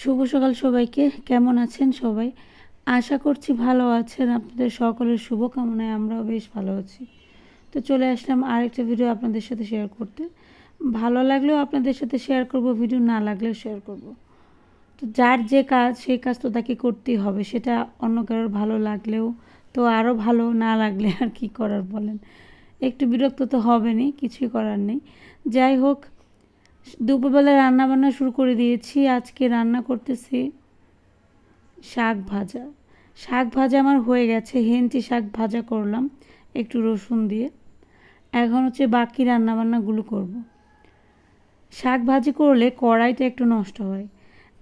শুভ সকাল সবাইকে। কেমন আছেন সবাই? আশা করছি ভালো আছেন। আপনাদের সকলের শুভকামনায় আমরাও বেশ ভালো আছি। তো চলে আসলাম আরেকটা ভিডিও আপনাদের সাথে শেয়ার করতে। ভালো লাগলেও আপনাদের সাথে শেয়ার করব ভিডিও না লাগলেও শেয়ার করব। তো যার যে কাজ, সেই কাজ তো তাকে করতেই হবে। সেটা অন্য কারোর ভালো লাগলেও তো আরও ভালো, না লাগলে আর কি করার বলেন? একটু বিরক্ত তো হবে হবেনই, কিছুই করার নেই। যাই হোক দুপুরবেলা রান্না বান্না শুরু করে দিয়েছি। আজকে রান্না করতেছি শাক ভাজা। শাক ভাজা আমার হয়ে গেছে। হেঞ্চি শাক ভাজা করলাম একটু রসুন দিয়ে। এখন হচ্ছে বাকি রান্নাবান্নাগুলো করব। শাক ভাজি করলে কড়াইটা একটু নষ্ট হয়।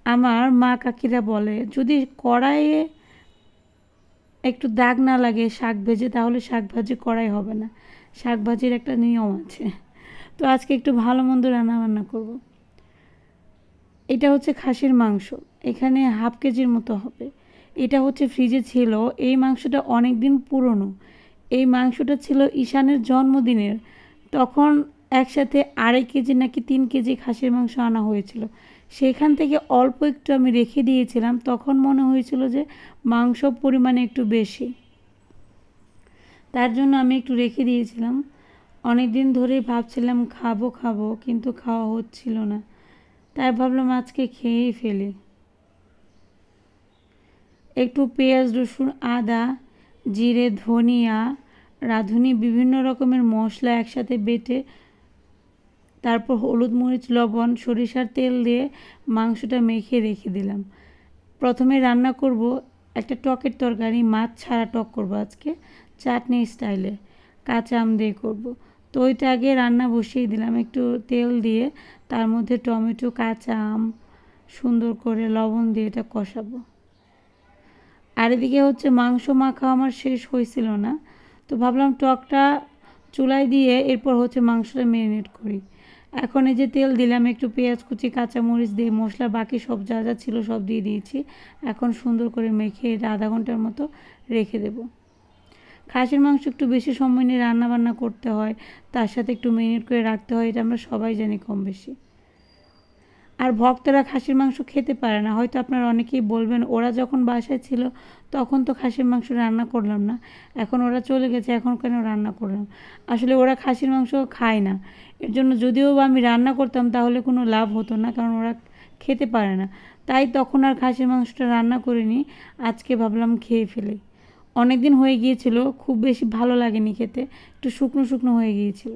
আমার মা কাকিরা বলে, যদি কড়াইয়ে একটু দাগ না লাগে শাক ভেজে, তাহলে শাক ভাজি কড়াই হবে না। শাক ভাজির একটা নিয়ম আছে। তো আজকে একটু ভালো মন্দ রান্না বান্না করব। এটা হচ্ছে খাসির মাংস। এখানে হাফ কেজির মতো হবে। এটা হচ্ছে ফ্রিজে ছিল। এই মাংসটা অনেক দিন পুরনো। এই মাংসটা ছিল ঈশানের জন্মদিনের। তখন একসাথে আড়াই কেজি নাকি তিন কেজি খাসির মাংস আনা হয়েছিল। সেখান থেকে অল্প একটু আমি রেখে দিয়েছিলাম। তখন মনে হয়েছিল যে মাংস পরিমাণে একটু বেশি। তার জন্য আমি একটু রেখে দিয়েছিলাম। অনেক দিন ধরেই ভাবছিলাম খাব খাব, কিন্তু খাওয়া হচ্ছিল না। তাই ভাবলাম আজকে খেয়েই ফেলি। একটু পেঁয়াজ, রসুন, আদা, জিরে, ধনিয়া, রাঁধুনি, বিভিন্ন রকমের মশলা একসাথে বেটে, তারপর হলুদ মরিচ, লবণ, সরিষার তেল দিয়ে মাংসটা মেখে রেখে দিলাম। প্রথমে রান্না করব একটা টকের তরকারি, মাছ ছাড়া টক করব আজকে, চাটনি স্টাইলে, কাঁচা আম দিয়ে করব। তো ওইটা আগে রান্না বসিয়ে দিলাম, একটু তেল দিয়ে, তার মধ্যে টমেটো, কাঁচা আম, সুন্দর করে লবণ দিয়ে এটা কষাবো। আর এদিকে হচ্ছে মাংস মাখা আমার শেষ হয়েছিল না, তো ভাবলাম টকটা চুলায় দিয়ে এরপর হচ্ছে মাংসটা ম্যারিনেট করি। এখন এই যে তেল দিলাম, একটু পেঁয়াজ কুচি, কাঁচামরিচ দিয়ে মশলা, বাকি সব যা যা ছিল সব দিয়ে দিয়েছি। এখন সুন্দর করে মেখে এটা আধা ঘণ্টার মতো রেখে দেবো। খাসির মাংস একটু বেশি সময় নিয়ে রান্না বান্না করতে হয়, তার সাথে একটু মিনিট করে রাখতে হয়, এটা আমরা সবাই জানি কম বেশি। আর ভক্তরা খাসির মাংস খেতে পারে না, হয়তো আপনারা অনেকেই বলবেন, ওরা যখন বাসায় ছিল তখন তো খাসির মাংস রান্না করলাম না, এখন ওরা চলে গেছে, এখন কেন রান্না করলাম? আসলে ওরা খাসির মাংস খায় না, এর জন্য যদিও বা আমি রান্না করতাম তাহলে কোনো লাভ হতো না, কারণ ওরা খেতে পারে না। তাই তখন আর খাসির মাংসটা রান্না করিনি, আজকে ভাবলাম খেয়ে ফেলি। অনেক দিন হয়ে গিয়েছিল, খুব বেশি ভালো লাগেনি খেতে, একটু শুকনো শুকনো হয়ে গিয়েছিল।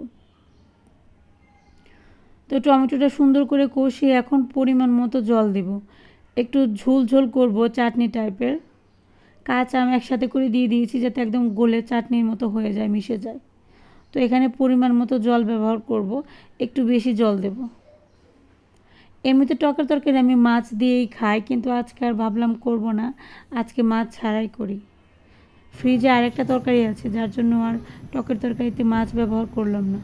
তো টমেটোটা সুন্দর করে কষিয়ে এখন পরিমাণ মতো জল দেব। একটু ঝোল ঝোল করব চাটনি টাইপের। কাঁচা আম একসাথে করে দিয়ে দিয়েছি যাতে একদম গোলে চাটনির মতো হয়ে যায়, মিশে যায়। তো এখানে পরিমাণ মতো জল ব্যবহার করব, একটু বেশি জল দেব। এমনিতে টকের তরকারি আমি মাছ দিয়েই খাই, কিন্তু আজকে আর ভাবলাম করব না, আজকে মাছ ছাড়াই করি। ফ্রিজে আরেকটা তরকারি আছে, যার জন্য আর টকের তরকারিতে মাছ ব্যবহার করলাম না।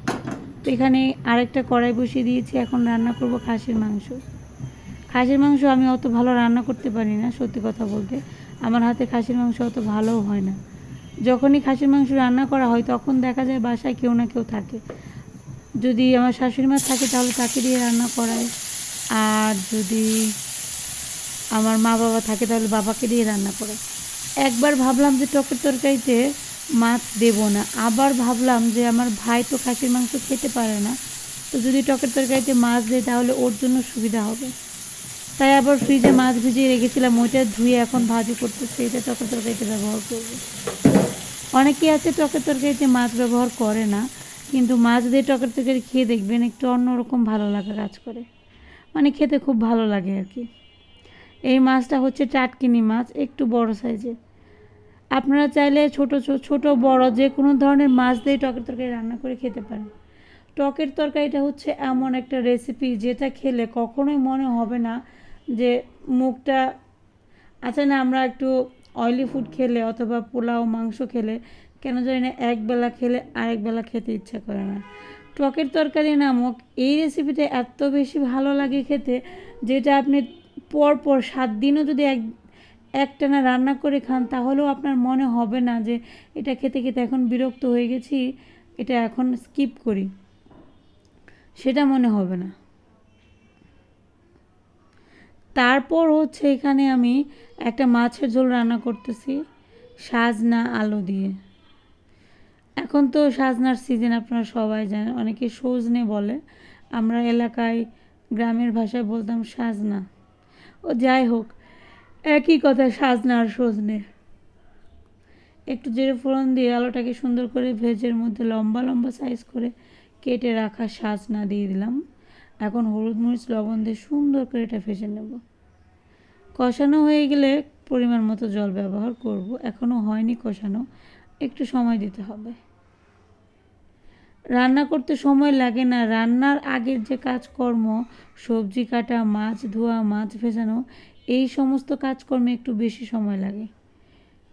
তো এখানে আরেকটা কড়াই বসিয়ে দিয়েছি, এখন রান্না করব খাসির মাংস। খাসির মাংস আমি অত ভালো রান্না করতে পারি না, সত্যি কথা বলতে। আমার হাতে খাসির মাংস অত ভালোও হয় না। যখনই খাসির মাংস রান্না করা হয়, তখন দেখা যায় বাসায় কেউ না কেউ থাকে। যদি আমার শাশুড়ি মা থাকে, তাহলে তাকে দিয়ে রান্না করায় আর যদি আমার মা বাবা থাকে, তাহলে বাবাকে দিয়ে রান্না করায় একবার ভাবলাম যে টকের তরকারিতে মাছ দেব না। আবার ভাবলাম যে আমার ভাই তো খাসির মাংস খেতে পারে না। তো যদি টকের তরকারিতে মাছ দেয় তাহলে ওর জন্য সুবিধা হবে। তাই আবার ফ্রিজে মাছ ভিজিয়ে রেখেছিলাম, ওইটা ধুয়ে এখন ভাজি করতেছে, এটা টকের তরকারিতে ব্যবহার করব। অনেকেই আছে টকের তরকারিতে মাছ ব্যবহার করে না, কিন্তু মাছ দিয়ে টকের তরকারি খেয়ে দেখবেন একটু অন্যরকম ভালো লাগা কাজ করে। মানে খেতে খুব ভালো লাগে আর কি। এই মাছটা হচ্ছে টাটকিনি মাছ, একটু বড় সাইজের আপনারা চাইলে ছোটো ছোটো, বড়, যে কোনো ধরনের মাছ দিয়ে টকের তরকারি রান্না করে খেতে পারেন। টকের তরকারিটা হচ্ছে এমন একটা রেসিপি যেটা খেলে কখনোই মনে হবে না যে মুখটা আচ্ছা না, আমরা একটু অয়েলি ফুড খেলে অথবা পোলাও, মাংস খেলে, কেন জানি না একবেলা খেলে আরেক বেলা খেতে ইচ্ছা করে না। টকের তরকারি নামক এই রেসিপিটা এত বেশি ভালো লাগে খেতে, যেটা আপনি পর পর সাত দিনও যদি এক, একটানা রান্না করে খান, তাহলেও আপনার মনে হবে না যে এটা খেতে খেতে এখন বিরক্ত হয়ে গেছি, এটা এখন স্কিপ করি। সেটা মনে হবে না। তারপর হচ্ছে এখানে আমি একটা মাছের ঝোল রান্না করতেছি, সাজনা আলু দিয়ে। এখন তো সাজনার সিজন আপনারা সবাই জানেন, অনেকে সজনে বলে। আমরা এলাকায়, গ্রামের ভাষায় বলতাম সাজনা। যাই হোক, একই কথা সাজনা আর সজনে। একটু জিরে ফোড়ন দিয়ে আলুটাকে সুন্দর করে ভেজের মধ্যে লম্বা লম্বা সাইজ করে কেটে রাখা সাজনা দিয়ে দিলাম। এখন হলুদ মরিচ, লবণ দিয়ে সুন্দর করে এটা ভেজে নেব। কষানো হয়ে গেলে পরিমাণ মতো জল ব্যবহার করব। এখনও হয়নি কষানো, একটু সময় দিতে হবে। রান্না করতে সময় লাগে না। রান্নার আগের যে কাজকর্ম, সবজি কাটা, মাছ ধোয়া, মাছ ভেজানো, এই সমস্ত কাজকর্মে একটু বেশি সময় লাগে।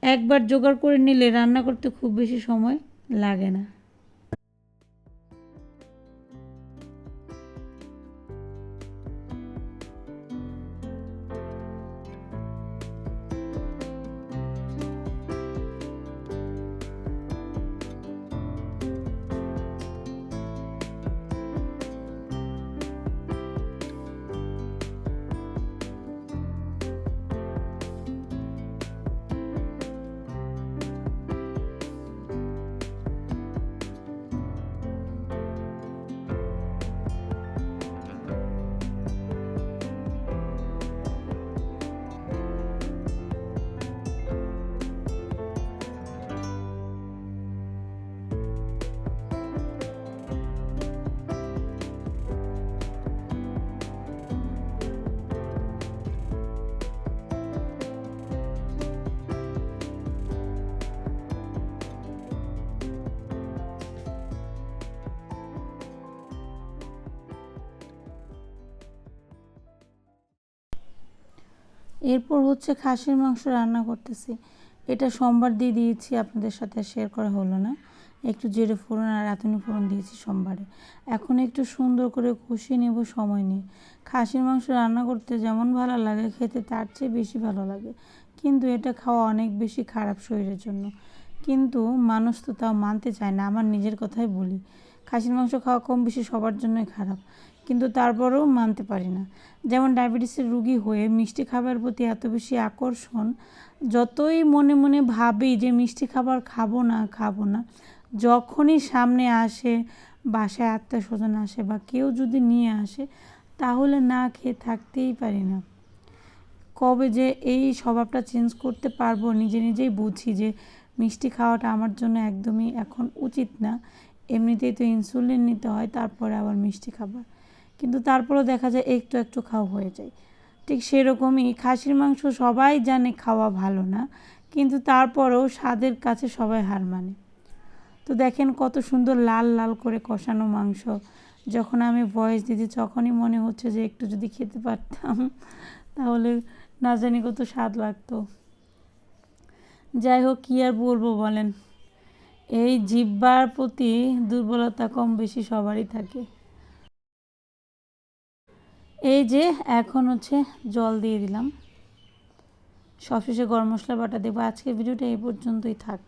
একবার জোগাড় করে নিলে রান্না করতে খুব বেশি সময় লাগে না। এরপর হচ্ছে খাসির মাংস রান্না করতেছি। এটা সোমবার দিয়ে দিয়েছি, আপনাদের সাথে শেয়ার করা হলো না। একটু জিরে ফোড়ন আর রাঁধুনি ফোড়ন দিয়েছি সোমবারে। এখন একটু সুন্দর করে কষিয়ে নেব সময় নিয়ে। খাসির মাংস রান্না করতে যেমন ভালো লাগে, খেতে তার চেয়ে বেশি ভালো লাগে। কিন্তু এটা খাওয়া অনেক বেশি খারাপ শরীরের জন্য। কিন্তু মানুষ তো তাও মানতে চায় না, আমার নিজের কথাই বলি। খাসির মাংস খাওয়া কম বেশি সবার জন্যই খারাপ। কিন্তু তারপরেও মানতে পারি না। যেমন ডায়াবেটিসের রুগী হয়ে মিষ্টি খাবার প্রতি এত বেশি আকর্ষণ, যতই মনে মনে ভাবি যে মিষ্টি খাবার খাব না খাব না, যখনই সামনে আসে, বাসায় আত্মীয় স্বজন আসে বা কেউ যদি নিয়ে আসে, তাহলে না খেয়ে থাকতেই পারি না। কবে যে এই স্বভাবটা চেঞ্জ করতে পারব নিজে নিজেই বুঝি যে মিষ্টি খাওয়াটা আমার জন্য একদমই এখন উচিত না। এমনিতেই তো ইনসুলিন নিতে হয়, তারপরে আবার মিষ্টি খাবার। কিন্তু তারপরেও দেখা যায় একটু একটু খাওয়া হয়ে যায়। ঠিক সেরকমই খাসির মাংস সবাই জানে খাওয়া ভালো না, কিন্তু তারপরেও স্বাদের কাছে সবাই হার মানে। তো দেখেন কত সুন্দর লাল লাল করে কষানো মাংস, যখন আমি ভয়েস দিদি তখনই মনে হচ্ছে যে একটু যদি খেতে পারতাম, তাহলে না জানি কত স্বাদ লাগতো। যাই হোক, কী আর বলব বলেন? এই জিব্বার প্রতি দুর্বলতা কম বেশি সবারই থাকে। এই যে এখন হচ্ছে জল দিয়ে দিলাম। সবশেষে গরম মশলা বাটা দেবো। আজকের ভিডিওটা এই পর্যন্তই থাক।